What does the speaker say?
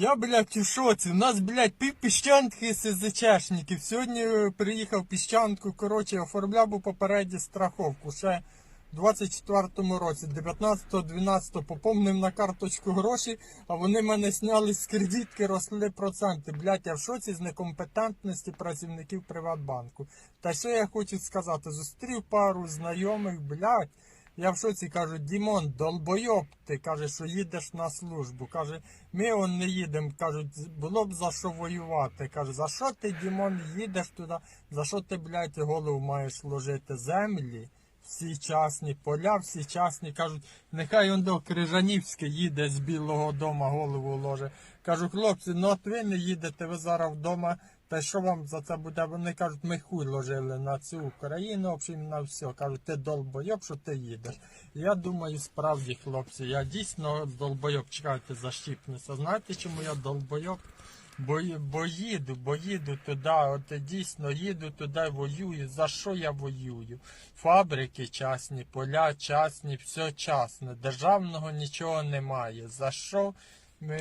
Я, блядь, у шоці. У нас, блядь, пів піщанки СЗЧшників. Сьогодні е, приїхав піщанку, коротше, оформляв у попереді страховку. Ще в 24-му році, 19-12 поповнив на карточку гроші, а вони мене сняли з кредитки, росли проценти. Блядь, я в шоці з некомпетентності працівників Приватбанку. Та що я хочу сказати? Зустрів пару знайомих, блядь. Я в шоці кажу, Дімон, долбойоб, ти каже, що їдеш на службу. Каже, ми он не їдемо. Кажуть, було б за що воювати. Каже, за що ти, Дімон, їдеш туди? За що ти, блядь, голову маєш ложити землі? Всі частні поля, всі частні кажуть, нехай он до Крижанівське їде з Білого дома голову ложе. Кажу, хлопці, ну от ви не їдете, ви зараз вдома. Та що вам за це буде? Вони кажуть, ми хуй ложили на цю Україну, в общем, на все. Кажуть, ти долбойоб, що ти їдеш. Я думаю, справді, хлопці, я дійсно долбойоб, чекайте, защіпнуся. Знаєте, чому я долбойоб? Бо, бо їду, бо їду туди, от дійсно їду туди, воюю. За що я воюю? Фабрики частні, поля частні, все частне. Державного нічого немає. За що ми